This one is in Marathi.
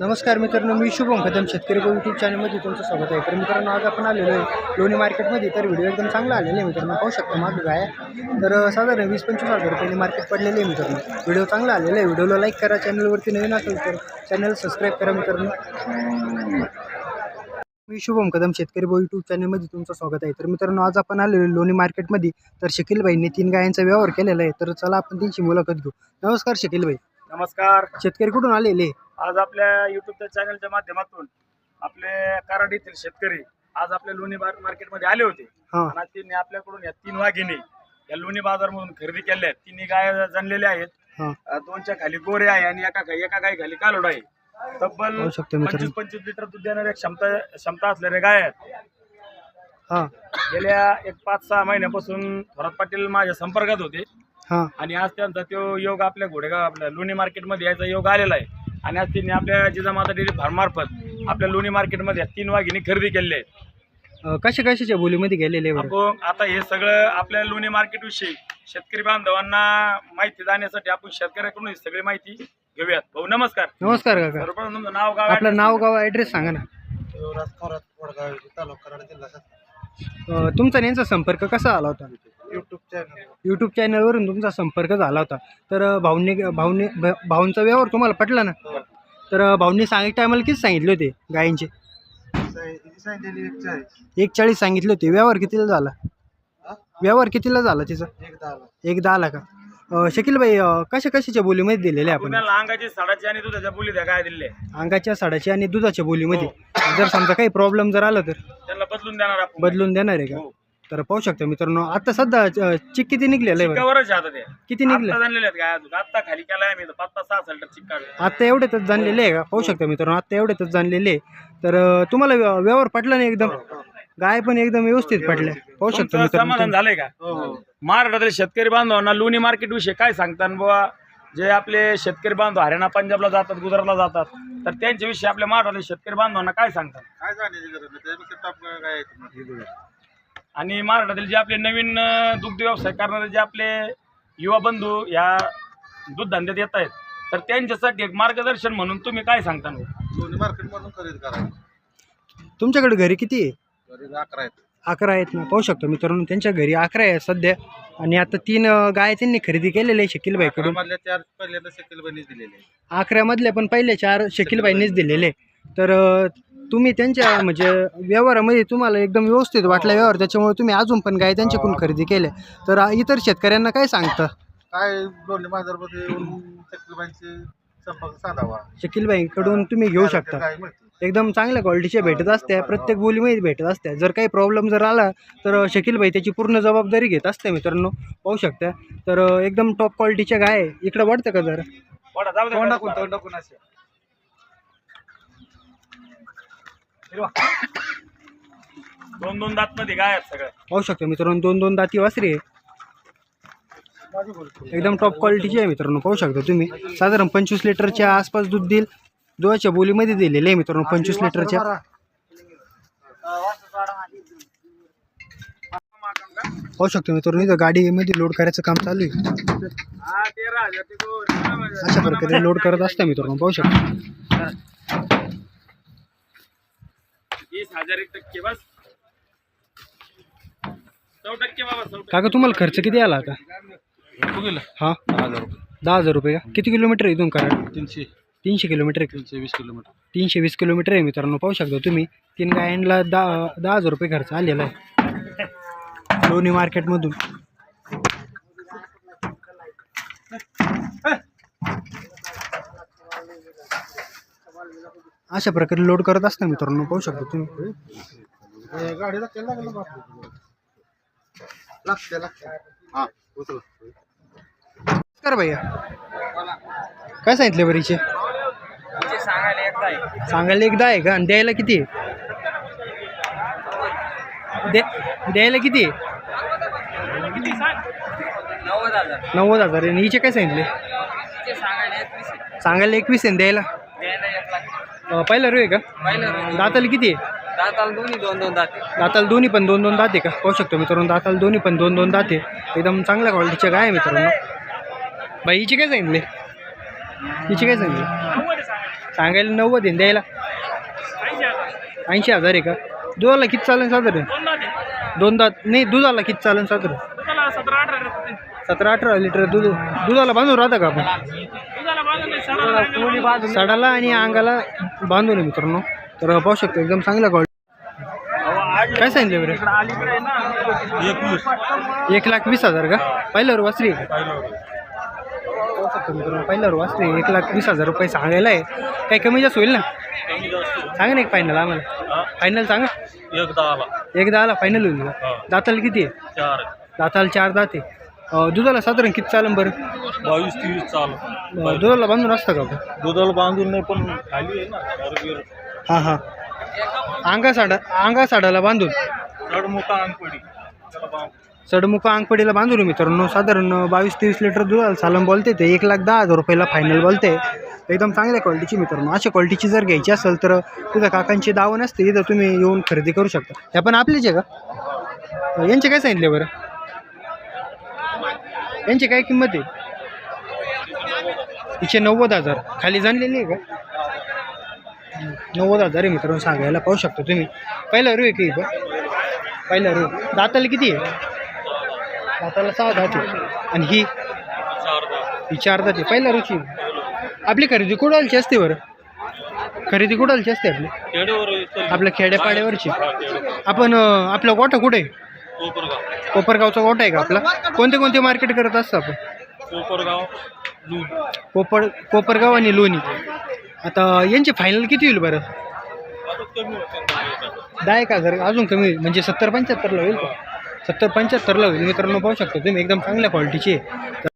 नमस्कार मित्रांनो मी शुभम कदम शेतकरी गो यूट्यूब चॅनलमध्ये तुमचं स्वागत आहे. तर मित्रांनो आज आपण आलेलो आहे लोणी मार्केटमध्ये तर व्हिडिओ एकदम चांगला आलेला आहे मित्रांनो. पाहू शकता माझं काय तर साधारण वीस पंचवीस हजार रुपयाने मार्केट पडलेले आहे मित्रांनो. व्हिडिओ चांगला आलेला आहे. व्हिडिओला लाईक करा. चॅनलवरती नवीन असेल तर चॅनल सबस्क्राईब करा मित्रांनो. मी शुभम कदम शेतकरी भाऊ यूट्यूब चॅनलमध्ये तुमचं स्वागत आहे. तर मित्रांनो आज आपण आलेलो आहे लोणी मार्केटमध्ये तर शकील भाईंनी तीन गायांचा व्यवहार केलेला आहे. तर चला आपण त्यांची मुलाखत घेऊ. नमस्कार शकील भाई नमस्कार. शेतकरी कुठून आलेले? आज आपल्या युट्यूबच्या चॅनलच्या माध्यमातून आपले कराड येथील शेतकरी आज आपल्या लोणी मार्केटमध्ये आले होते. हां. आणि त्यांनी आपल्याकडून या तीन वाघिणी या लोणी बाजारमधून खरेदी केल्या आहेत. तिन्ही गाय जणलेल्या आहेत. हां. अं, दोनच्या खाली गोरे आहे आणि एका एका गाई खाली कालोड आहे. तब्बल पाहू शकतो मित्रांनो. पंचवीस पंचवीस लिटर दूध देणाऱ्या क्षमता क्षमता असलेल्या गाय आहेत. हां. गेल्या एक पाच सहा महिन्यापासून थोरात पाटील माझ्या संपर्कात होते. हां. आणि आज त्यांचा तो योग आपल्या घोडेगाव आपल्या लोणी मार्केटमध्ये यायचा योग आलेला आहे. आणि आज त्यांनी आपल्या जिजामाता डेअरी फार्मार्फत आपल्या लोणी मार्केटमध्ये या तीन वाघिणी खरेदी केलेली आहेत. अ, कशा कशाच्या बोलीमध्ये गेलेले बरं? आपण आता हे सगळं आपल्या लोणी मार्केटविषयी शेतकरी बांधवांना माहिती जाण्यासाठी आपण शेतकऱ्याकडून ही सगळी माहिती घेऊयात. भाऊ नमस्कार. नमस्कार काका. सर्वप्रथम तुमचं नाव गाव आपलं नाव गाव ॲड्रेस सांगा ना. अ, तुमचा यांचा संपर्क कसा आला होता? युट्यूब चॅनल यूट्यूब चॅनलवरून तुमचा संपर्क झाला होता. तर भाऊंनी भाऊंनी भाऊंचा व्यवहार तुम्हाला पटला ना? तर अ, भाऊंनी सांगितलं टायमाला किती सांगितले होते गायींचे एक चाळीस सांगितले होते. व्यवहार कितीला झाला? व्यवहार कितीला झाला तिचा? एक दहाला. का? अ, शकील भाई कशा कशाच्या बोलीमध्ये दिलेले आपण? पुण्याला अंगाची साडाची आणि दुधाच्या बोली द्या काय दिले? अंगाच्या साडाची आणि दुधाच्या बोलीमध्ये. जर समजा काही प्रॉब्लेम जर आला तर? त्यांना बदलून देणार आपण. बदलून देणार आहे का? हो. तर पाहू शकता मित्रांनो आता सध्या चिक किती निघलेलं आहे बरं? आता ते. किती निघले? आता जाणलेले आहेत काय अजून? आता खाली केलाय मी पाच पाच सहा लिटर चिक्का आता एवढ्यातच जाणलेले आहे का? पाहू शकता मित्रांनो आता एवढ्यातच जाणलेले आहे. तर अ, तुम्हाला व्य- व्यवहार पटला नाही एकदम? गाय पण एकदम व्यवस्थित पडल्या पाहू शकता तुमचं मित्रांनो समाधान झालंय का? महाराष्ट्रातील शेतकरी बांधवांना लोणी मार्केट विषयी काय सांगतात बुवा? जे आपले शेतकरी बांधव हरियाणा पंजाबला जातात गुजरातला जातात तर त्यांच्याविषयी आपल्या महाराष्ट्रातील शेतकरी बांधवांना काय सांगतात काय जाण्याची गरज नाही त्यापेक्षा टॉप काय आहे तुम्हाला? आणि महाराष्ट्रातील जे आपले नवीन दुग्ध व्यवसाय करणारे जे आपले युवा बंधू या दूध धंद्यात येत आहेत तर त्यांच्यासाठी एक मार्गदर्शन म्हणून तुम्ही काय सांगता दोन्ही मार्केटमधून खरेदी करा तुमच्याकडे घरी किती आहे? खरेदी अकरा आहेत. अकरा आहेत ना. पाहू शकतो मित्रांनो त्यांच्या घरी अकरा आहे सध्या. आणि आता तीन अ, गाय त्यांनी खरेदी केलेले आहे शकील भाईकडून मधल्या चार पहिल्यांदा शकील दिलेले आहेत. अकरामधले पण पहिले चार शकील भाईंनीच दिलेले. तर अ, तुम्ही त्यांच्या म्हणजे व्यवहारामध्ये तुम्हाला एकदम व्यवस्थित वाटला व्यवहार त्याच्यामुळे तुम्ही अजून पण गाय त्यांच्याकडून खरेदी केल्या. तर अ, इतर शेतकऱ्यांना काय सांगता? काय दोन्ही बाजारमध्ये संपर्क साधावा. शकील भाईकडून तुम्ही घेऊ शकता. काय एकदम चांगल्या क्वालिटीच्या भेटत असत्या प्रत्येक बोलीमध्ये भेटत असत्या. जर काही प्रॉब्लेम जर आला तर शकील भाई त्याची पूर्ण जबाबदारी घेत असते मित्रांनो. पाहू शकता. तर एकदम टॉप क्वालिटीच्या गाय आहे. इकडं वाटतं का जरा? असे. दोन दोन दात मध्ये काय आहेत सगळं. पाहू शकतो मित्रांनो दोन दोन दाती वासरी आहे एकदम टॉप क्वालिटीची आहे मित्रांनो पाहू शकता तुम्ही. साधारण पंचवीस लिटरच्या आसपास दूध देईल. दोच्या बोलीमध्ये दिलेले आहे मित्रांनो पंचवीस लिटरच्या. पाहू शकतो मित्रांनो इथं गाडीमध्ये लोड करायचं काम चालू आहे. अशा प्रकारे लोड करत असतं मित्रांनो पाहू शकतो. वीस हजार एक टक्के बस. सौ टक्के बाबा सौ टक्के. काका तुम्हाला खर्च किती आला आता हा? हजार रुपये. दहा हजार रुपये का? किती किलोमीटर आहे इथून कराड? तीनशे. तीनशे किलोमीटर आहे का? तीनशे वीस किलोमीटर. तीनशे वीस किलोमीटर आहे मित्रांनो पाहू शकता तुम्ही. तीन गायांना दहा दहा हजार रुपये खर्च आलेला आहे. लोणी मार्केटमधून अशा प्रकारे लोड करत असता मित्रांनो पाहू शकता तुम्ही. हे गाडीला तेल लागलं बापरे. लागते लागते. हा उचल. कर भैया. काय सांगितले बरीचे? सांगायला एकदा आहे. सांगायला एकदा आहे का? आणि द्यायला किती द्यायला किती नव्वद हजार. नव्वद हजार हिचे काय सांगितले? सांगायला एकवीस आहे. द्यायला? अं, पहिला रू आहे का? पहिलं दाताला किती आहे? दाताला दोन्ही दोन दोन दाते दाताला दोन्ही पण दोन दोन दाते का? पाहू शकतो मित्रांनो दाताला दोन्ही पण दोन दोन दाते एकदम चांगल्या क्वालिटीच्या गाय आहे मित्रांनो. बाई हिची काय सांगितले? हिची काय सांगितले? सांगायला नव्वद आहे द्यायला? ऐंशी हजार आहे का? दुधाला किती चालेल साधारण? दोन दात. नाही दुधाला किती चालेल साधारण? सतरा अठरा लिटर दूध दुधाला बांधून राहतं का आपण? सडाला आणि अंगाला बांधून आहे मित्रांनो. तर पाहू शकतो एकदम चांगला क्वालिटी काय सांगितलं बरं? एक लाख वीस हजार का? पहिल्यावर वासरी मित्रांनो पहिल्यावर वासरी. एक लाख वीस हजार रुपये सांगायला आहे. काही कमी जास्त होईल ना? सांगा ना एक फायनल आम्हाला. फायनल सांगा. एकदा आला एकदा आला फायनल होईल का? दाताला किती आहे? चार. दाताला चार दाते दुधाला साधारण किती चालेल बरं? बावीस तेवीस चालू. दुधाला बांधून असतं का आपण? दुधाला बांधून नाही पण खाली आहे ना हां हां. अंगा साडा अंगा साडाला बांधून? चढ मोठा अंगपडी त्याला बांध. चढमुखा अंगपडीला बांधून मित्रांनो. साधारण बावीस तेवीस लिटर दुधाला चालन बोलते ते. एक लाख दहा हजार रुपयाला फायनल बोलते. एकदम चांगल्या क्वालिटीची मित्रांनो. अशा क्वालिटीची जर घ्यायची असेल तर तिथं काकांची दावण असते. इथं तुम्ही येऊन खरेदी करू शकता. ह्या पण आपलीच आहे का? यांचे काय सांगितले बरं? यांची काय किंमत आहे? तिचे नव्वद हजार. खाली जाणलेली आहे का? नव्वद हजार आहे मित्रांनो सांगायला पाहू शकता तुम्ही. पहिला रू आहे की पहिला रू दाताला किती आहे? दाताला सहा दात आहे. आणि ही? ही चार दात आहे. पहिला रूची आपली खरेदी कुडालची असते बरं. खरेदी कुडालची असते आपली. आपल्या खेड्यापाड्यावरची. आपण आपलं आपला गोठा कुठे आहे? कोपरगाव. कोपरगावचा गोठा आहे का आपला? कोणते कोणते मार्केट करत असतं आपण? कोपरगाव कोपर कोपरगाव आणि लोणी आता यांची फायनल किती होईल बरं? दहा एक हजार अजून कमी होईल. म्हणजे सत्तर पंच्याहत्तरला होईल का सत्तर पंच्याहत्तरला होईल. मित्रांनो पाहू शकता तुम्ही एकदम चांगल्या क्वालिटीची आहे.